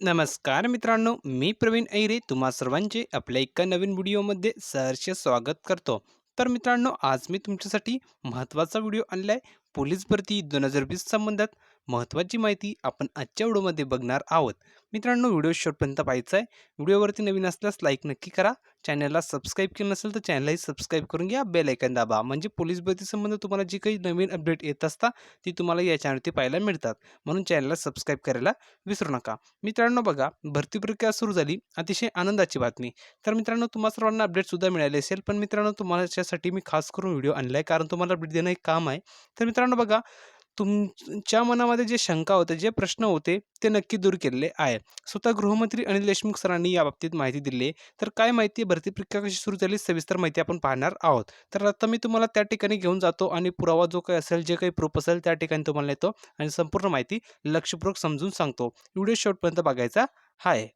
नमस्कार मित्रांनो मी प्रवीण ऐरे तुम्हा सर्वांचे आपल्या एका नवीन व्हिडिओमध्ये सहर्ष स्वागत करतो. तर मित्रांनो आज मी तुमच्यासाठी महत्त्वाचा व्हिडिओ आणला आहे पोलीस भरती दोन हजार वीस संबंधात. महत्त्वाची माहिती आपण आजच्या व्हिडिओमध्ये बघणार आहोत. मित्रांनो व्हिडिओ शेवटपर्यंत पाहायचा आहे. व्हिडिओवरती नवीन असल्यास लाईक नक्की करा. चॅनलला सबस्क्राईब केलं नसेल तर चॅनलही सबस्क्राईब करून घ्या. बेल ऐकन दाबा. म्हणजे पोलीस भरतीसंबंध तुम्हाला जी काही नवीन अपडेट येत असतात ती तुम्हाला या चॅनलवरती पाहायला मिळतात. म्हणून चॅनलला सबस्क्राईब करायला विसरू नका. मित्रांनो बघा भरती प्रक्रिया सुरू झाली. अतिशय आनंदाची बातमी. तर मित्रांनो तुम्हा सर्वांना अपडेटसुद्धा मिळाले असेल. पण मित्रांनो तुम्हाला याच्यासाठी मी खास करून व्हिडिओ आणला आहे कारण तुम्हाला अपडेट देणं एक काम आहे. तर मित्रांनो बघा तुमच्या मनामध्ये जे शंका होते जे प्रश्न होते ते नक्की दूर केलेले आहे. स्वतः गृहमंत्री अनिल देशमुख सरांनी याबाबतीत माहिती दिली आहे. तर काय माहिती भरती प्रक्रिया कशी सुरू झाली सविस्तर माहिती आपण पाहणार आहोत. तर आता मी तुम्हाला त्या ठिकाणी घेऊन जातो आणि पुरावा जो काही असेल जे काही प्रूफ असेल त्या ठिकाणी तुम्हाला येतो आणि संपूर्ण माहिती लक्षपूर्वक समजून सांगतो. व्हिडिओ शेवटपर्यंत बघायचा आहे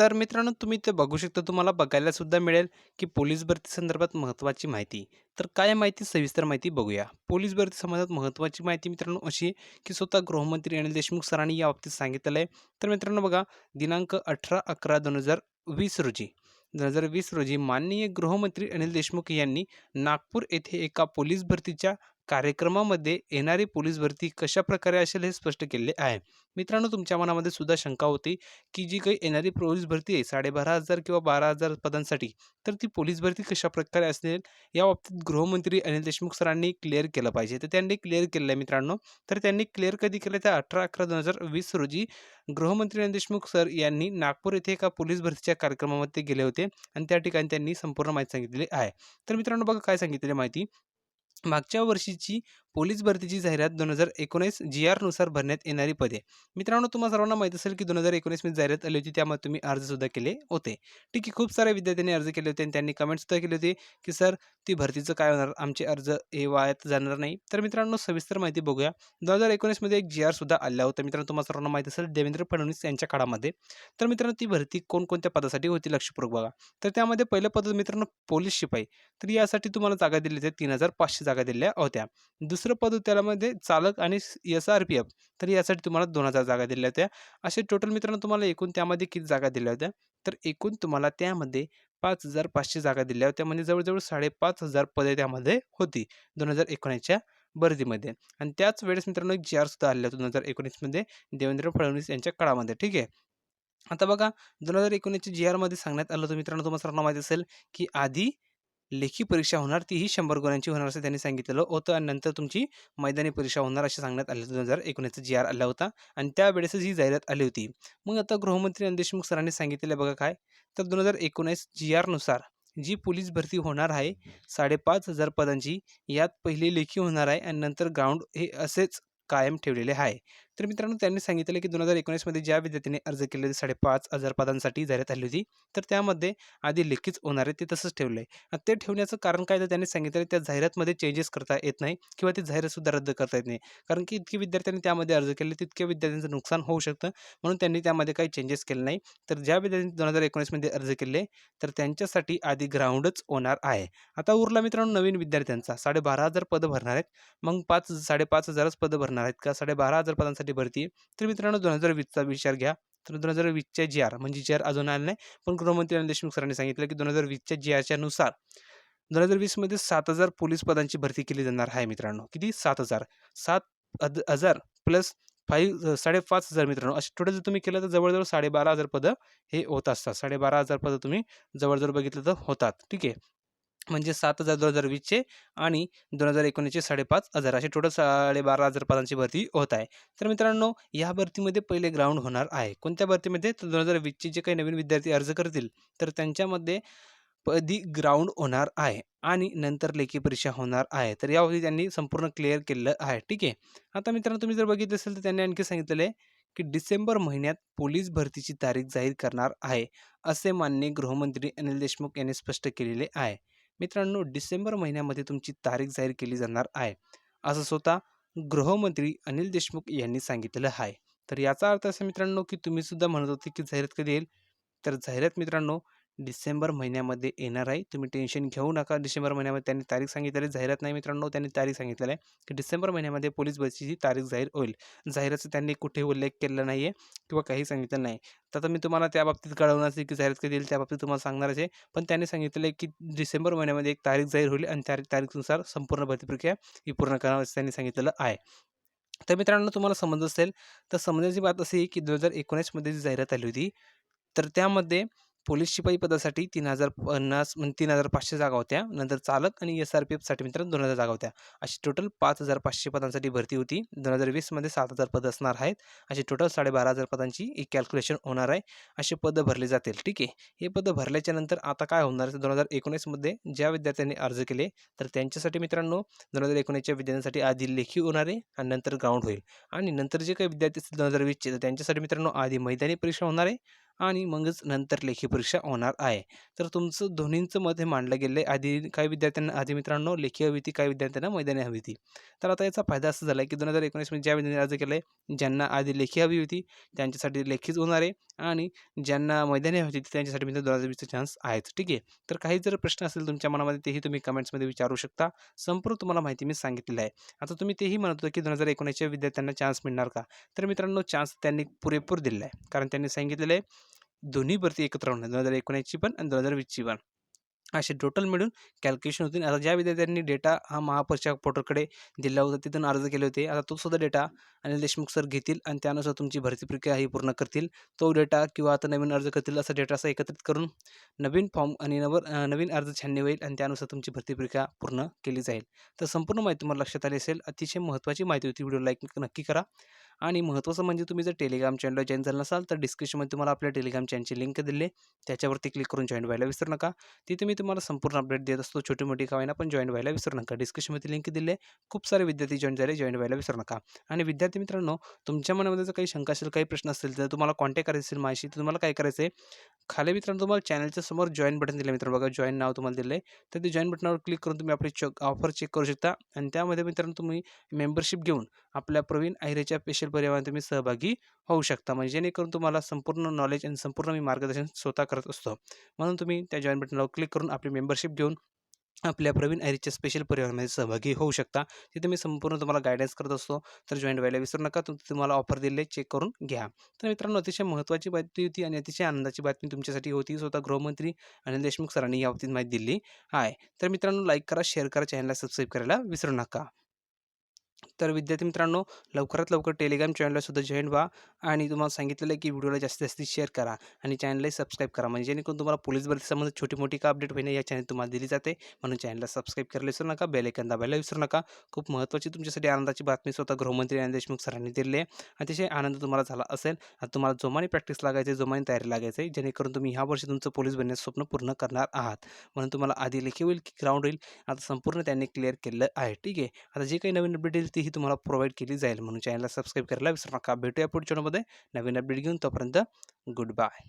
तर मित्रांनो तुम्ही ते बघू शकता. तुम्हाला बघायला सुद्धा मिळेल की पोलीस भरती संदर्भात महत्त्वाची माहिती. तर काय माहिती? सविस्तर माहिती बघूया. पोलीस भरती संबंधात महत्त्वाची माहिती मित्रांनो अशी की स्वतः गृहमंत्री अनिल देशमुख सरांनी या बाबतीत सांगितलं आहे. तर मित्रांनो बघा दिनांक अठरा अकरा दोन हजार वीस रोजी दोन हजार वीस रोजी माननीय गृहमंत्री अनिल देशमुख यांनी नागपूर येथे एका पोलीस भरतीच्या कार्यक्रमामध्ये येणारी पोलीस भरती कशा प्रकारे असेल हे स्पष्ट केले आहे. मित्रांनो तुमच्या मनामध्ये सुद्धा शंका होती की जी काही येणारी पोलीस भरती आहे साडेबारा हजार किंवा बारा हजार पदांसाठी तर ती पोलीस भरती कशा प्रकारे असेल या बाबतीत गृहमंत्री अनिल देशमुख सरांनी क्लिअर केलं पाहिजे. तर त्यांनी क्लिअर केलं आहे मित्रांनो. तर त्यांनी क्लिअर कधी केलं त्या अठरा अकरा दोन हजार वीस रोजी गृहमंत्री अनिल देशमुख सर यांनी नागपूर येथे एका पोलीस भरतीच्या कार्यक्रमामध्ये गेले होते आणि त्या ठिकाणी त्यांनी संपूर्ण माहिती सांगितलेली आहे. तर मित्रांनो बघा काय सांगितलेली माहिती. मागच्या वर्षीची पोलीस भरतीची जाहिरात दोन हजार एकोणीस जी आरनुसार भरण्यात येणारी पदे. मित्रांनो तुम्हाला सर्वांना माहीत असेल की दोन हजार एकोणीसमध्ये जाहिरात आली होती त्यामध्ये तुम्ही अर्जसुद्धा केले होते. ठीक आहे खूप साऱ्या विद्यार्थ्यांनी अर्ज केले होते आणि त्यांनी कमेंटसुद्धा केली होती की सर ती भरतीचं काय होणार? आमचे अर्ज हे वायात जाणार नाही. तर मित्रांनो सविस्तर माहिती बघूया. दोन हजार एकोणीसमध्ये एक जी आरसुद्धा आला होता. मित्रांनो तुम्हाला सर्वांना माहीत असेल देवेंद्र फडणवीस यांच्या काळामध्ये. तर मित्रांनो ती भरती कोणकोणत्या पदासाठी होती लक्षपूर्वक बघा. तर त्यामध्ये पहिलं पद मित्रांनो पोलीस शिपाई. तर यासाठी तुम्हाला जागा दिल्या होत्या तीन हजार पाचशे जागा दिल्या होत्या. दुसरं दुसरं पद त्यामध्ये चालक आणि एस आर पी एफ. तर यासाठी तुम्हाला दोन हजार जागा दिल्या होत्या. असे टोटल मित्रांनो तुम्हाला एकूण त्यामध्ये किती जागा दिल्या होत्या? तर एकूण तुम्हाला त्यामध्ये पाच हजार पाचशे जागा दिल्या होत्या. म्हणजे जवळजवळ साडेपाच हजार पदे त्यामध्ये होती दोन हजार एकोणीसच्या भरतीमध्ये आणि त्याच वेळेस मित्रांनो एक जी आर सुद्धा आलेला होता दोन हजार एकोणीसमध्ये देवेंद्र फडणवीस यांच्या काळामध्ये. ठीक आहे? आता बघा दोन हजार एकोणीसच्या जी आरमध्ये सांगण्यात आलं होतं मित्रांनो तुम्हाला सर्वांना माहिती असेल की आधी लेखी परीक्षा होणार तीही शंभर गुणांची होणार असं त्यांनी सांगितलेलं होतं आणि नंतर तुमची मैदानी परीक्षा होणार असे सांगण्यात आले दोन हजार एकोणीसचा जी आर आला होता आणि त्यावेळेसच ही जाहिरात आली होती. मग आता गृहमंत्री अनिल देशमुख सरांनी सांगितलेलं बघा काय तर दोन हजार एकोणीस जी आरनुसार जी पोलीस भरती होणार आहे साडेपाच हजार पदांची यात पहिली लेखी होणार आहे आणि नंतर ग्राउंड हे असेच कायम ठेवलेले आहे. तर मित्रांनो त्यांनी सांगितलं की दोन हजार एकोणीसमध्ये ज्या विद्यार्थ्यांनी अर्ज केले होते साडेपाच हजार पदांसाठी जाहिरात आली होती तर त्यामध्ये आधी लेखीच होणार आहे ते तसंच ठेवलं आहे ते ठेवण्याचं कारण काय तर त्यांनी सांगितलं त्या जाहिरातमध्ये चेंजेस करता येत नाही किंवा ती जाहिरातसुद्धा रद्द करता येत नाही. कारण की इतकी विद्यार्थ्यांनी त्यामध्ये अर्ज केले तितक्या विद्यार्थ्यांचं नुकसान होऊ शकतं म्हणून त्यांनी त्यामध्ये काही चेंजेस केले नाही. तर ज्या विद्यार्थ्यांनी दोन हजार एकोणीसमध्ये अर्ज केले तर त्यांच्यासाठी आधी ग्राउंडच होणार आहे. आता उरला मित्रांनो नवीन विद्यार्थ्यांचा साडेबारा हजार पदं भरणार आहेत. मग पाच साडेपाच हजारच पदं भरणार आहेत का? साडेबारा हजार पदांसाठी भरती. तर मित्रांनो दोन हजार वीसचा विचार घ्या. तर दोन हजार वीसच्या जी आर म्हणजे जी आर अजून आले नाही पण गृहमंत्री अनिल देशमुख सरांनी सांगितलं की दोन हजार वीसच्या जी आरच्या नुसार दोन हजार वीसमध्ये सात हजार पोलीस पदांची भरती केली जाणार आहे मित्रांनो. किती? सात हजार. सात हजार प्लस फाईव्ह साडेपाच हजार मित्रांनो. असे टोटल जर तुम्ही केलं तर जवळजवळ साडेबारा हजार पदं हे होत असतात. साडेबारा हजार पदं तुम्ही जवळजवळ बघितलं तर होतात. ठीक आहे. म्हणजे सात हजार दोन हजार वीसचे आणि दोन हजार एकोणीसचे साडेपाच हजार असे टोटल साडेबारा हजार पदांची भरती होत आहे. तर मित्रांनो या भरतीमध्ये पहिले ग्राउंड होणार आहे. कोणत्या भरतीमध्ये? तर दोन हजार वीसचे जे काही नवीन विद्यार्थी अर्ज करतील तर त्यांच्यामध्ये पदी ग्राउंड होणार आहे आणि नंतर लेखी परीक्षा होणार आहे. तर यावरती त्यांनी संपूर्ण क्लिअर केलेलं आहे. ठीक आहे? आता मित्रांनो तुम्ही जर बघितलं असेल तर त्यांनी आणखी सांगितलेलं आहे की डिसेंबर महिन्यात पोलीस भरतीची तारीख जाहीर करणार आहे असे मान्य गृहमंत्री अनिल देशमुख यांनी स्पष्ट केलेले आहे. मित्रांनो डिसेंबर महिन्यामध्ये तुमची तारीख जाहीर केली जाणार आहे. असं स्वतः गृहमंत्री अनिल देशमुख यांनी सांगितलेलं आहे. तर याचा अर्थ असा मित्रांनो की तुम्ही सुद्धा म्हणत होते की जाहिरात कधी येईल? तर जाहिरात मित्रांनो डिसेंबर महिन्यामध्ये येणार आहे. तुम्ही टेन्शन घेऊ नका. डिसेंबर महिन्यामध्ये त्यांनी तारीख सांगितलेली जाहिरात नाही मित्रांनो त्यांनी तारीख सांगितलेलं आहे की डिसेंबर महिन्यामध्ये पोलीस भरतीची तारीख जाहीर होईल. जाहिरातचा त्यांनी कुठे उल्लेख केलेला नाही आहे किंवा काही सांगितलं नाही. तर आता मी तुम्हाला त्या बाबतीत कळवणार आहे की जाहिरात कधी येईल त्या बाबतीत तुम्हाला सांगणारच आहे. पण त्यांनी सांगितलं आहे की डिसेंबर महिन्यामध्ये एक तारीख जाहीर होईल आणि त्या तारीखनुसार संपूर्ण भरती प्रक्रिया ही पूर्ण करावं असं त्यांनी सांगितलेलं आहे. तर मित्रांनो तुम्हाला समजत असेल. तर समजण्याची बात अशी आहे की दोन हजार एकोणीसमध्ये जी जाहिरात आली होती तर त्यामध्ये पोलीस शिपाई पदासाठी तीन हजार पन्नास म्हणजे तीन हजार पाचशे जागा होत्या. नंतर चालक आणि एस आर पी एफसाठी मित्रांनो दोन हजार जागा होत्या. अशी टोटल पाच हजार पाचशे पदांसाठी भरती होती. दोन हजार वीसमध्ये सात हजार पदं असणार आहेत. अशी टोटल साडेबारा हजार पदांची एक कॅल्क्युलेशन होणार आहे. असे पदं भरले जातील. ठीक आहे. हे पदं भरल्याच्या नंतर आता काय होणार दोन हजार एकोणीसमध्ये ज्या विद्यार्थ्यांनी अर्ज केले तर त्यांच्यासाठी मित्रांनो दोन हजार एकोणीसच्या विद्यार्थ्यांसाठी आधी लेखी होणार आहे आणि नंतर ग्राउंड होईल. आणि नंतर जे काही विद्यार्थी असतील दोन हजार वीसचे तर त्यांच्यासाठी मित्रांनो आधी मैदानी परीक्षा होणार आहे. आणि मगच नंतर लेखी परीक्षा होणार आहे. तर तुमचं दोन्हींचं मत हे मांडलं गेलं आहे आधी काही विद्यार्थ्यांना आधी मित्रांनो लेखी हवी होती काही विद्यार्थ्यांना मैदानी हवी होती तर आता याचा फायदा असा झाला आहे की दोन हजार एकोणीसमध्ये ज्या विद्यार्थ्यांनी अर्ज केला आहे ज्यांना आधी लेखी हवी होती त्यांच्यासाठी लेखीच होणार आहे आणि ज्यांना मैदानी हवी होती त्यांच्यासाठी मित्र दोन हजार वीसचे चान्स आहेत. ठीक आहे? तर काही जर प्रश्न असेल तुमच्या मनामध्ये तेही तुम्ही कमेंट्समध्ये विचारू शकता. संपूर्ण तुम्हाला माहिती मी सांगितलेलं आहे. आता तुम्ही तेही म्हणत होतं की दोन हजार एकोणीसच्या विद्यार्थ्यांना चान्स मिळणार का? तर मित्रांनो चान्स त्यांनी पुरेपूर दिलेला आहे. कारण त्यांनी सांगितलेलं आहे दोन्ही भरती एकत्र होणार दोन हजार एकोणीसची पण आणि दोन हजार वीसची पण. असे टोटल मिळून कॅल्क्युलेशन होतील. आता ज्या विद्यार्थ्यांनी डेटा हा महापरीक्षा पोर्टलकडे दिला होता तिथून अर्ज केले होते. आता तो सुद्धा डेटा अनिल देशमुख सर घेतील आणि त्यानुसार तुमची भरती प्रक्रिया ही पूर्ण करतील. तो डेटा किंवा आता नवीन अर्ज करतील असा डेटा असा एकत्रित करून नवीन फॉर्म आणि नव नवीन अर्ज छाननी होईल आणि त्यानुसार तुमची भरती प्रक्रिया पूर्ण केली जाईल. तर संपूर्ण माहिती तुम्हाला लक्षात आली असेल. अतिशय महत्त्वाची माहिती होती. व्हिडिओ लाईक नक्की करा. आणि महत्त्वाचं म्हणजे तुम्ही जर टेलिग्राम चॅनलला जॉईन झाला नसाल तर डिस्क्रिप्शनमध्ये तुम्हाला आपल्या टेलिग्राम चॅनलची लिंक दिली. त्याच्यावरती क्लिक करून जॉईन व्हायला विसरू नका. तिथे मी तुम्हाला संपूर्ण अपडेट देत असतो. छोटी मोठी कावायना पण जॉईन व्हायला विसरू नका. डिस्क्रिप्शनमध्ये लिंक दिले. खूप सारे विद्यार्थी जॉईन झाले जॉईन व्हायला विसरू नका. आणि विद्यार्थी मित्रांनो तुमच्या मनामध्ये जर काही शंका असेल काही प्रश्न असतील तर तुम्हाला कॉन्टॅक्ट करायचे असेल माहिती तर तुम्हाला काय करायचं आहे खाली मित्रांनो तुम्हाला चॅनलच्या समोर जॉईन बटन दिलं मित्रांनो. बघा जॉईन नाव तुम्हाला दिलं आहे तर ते जॉईन बटनावर क्लिक करून तुम्ही आपली चेक ऑफर चेक करू शकता. आणि त्यामध्ये मित्रांनो तुम्ही मेंबरशिप घेऊन आपल्या प्रवीण आहिरेच्या स्पेशल पर्यावरण तुम्ही सहभागी होऊ शकता. म्हणजे जेणेकरून तुम्हाला संपूर्ण नॉलेज आणि संपूर्ण मी मार्गदर्शन स्वतः करत असतो. म्हणून तुम्ही त्या जॉईन बटनावर क्लिक करून आपली मेंबरशिप घेऊन आपल्या प्रवीण आयरीच्या स्पेशल परिवारामध्ये सहभागी होऊ शकता. तिथे मी संपूर्ण तुम्हाला गायडन्स करत असतो. तर जॉईन व्हायला विसरू नका. तुम तुम्हाला ऑफर दिले चेक करून घ्या. तर मित्रांनो अतिशय महत्त्वाची बातमी होती आणि अतिशय आनंदाची बातमी तुमच्यासाठी होती. स्वतः गृहमंत्री अनिल देशमुख सरांनी या बाबतीत माहिती दिली आहे. तर मित्रांनो लाईक करा शेअर करा चॅनलला सबस्क्राईब करायला विसरू नका. तर विद्यार्थी मित्रांनो लवकरात लवकर टेलिग्राम चॅनललासुद्धा जॉईन व्हा. आणि तुम्हाला सांगितलेलं आहे की व्हिडिओला जास्तीत जास्त शेअर करा आणि चॅनललाही सबस्क्राईब करा. म्हणजे जेणेकरून तुम्हाला पोलीस भरती संबंधित छोटी मोठी का अपडेट होईना या चॅनल तुम्हाला दिली जाते. म्हणून चॅनलला सबस्क्राईब करायला विसरू नका बेल दाबायला विसरू नका. खूप महत्त्वाची तुमच्यासाठी आनंदाची बातमी स्वतः गृहमंत्री अनिल देशमुख सरांनी दिली आहे. अतिशय आनंद तुम्हाला झाला असेल. आता तुम्हाला जोमाने प्रॅक्टिस लागायचे जोमाने तयारी लागायचे जेणेकरून तुम्ही ह्या वर्षी तुमचं पोलीस बनण्याचं स्वप्न पूर्ण करणार आहात. म्हणून तुम्हाला आधी लेखी होईल की ग्राउंड होईल आता संपूर्ण त्यांनी क्लिअर केलं आहे. ठीक आहे? आता जे काही नवीन अपडेट येईल तीही तुम्हाला प्रोव्हाइड केली जाईल. म्हणून चॅनलला सबस्क्राईब करायला विसरू नका. भेटूया पुढच्या मध्ये नवीन अपडेट घेऊन तोपर्यंत गुड बाय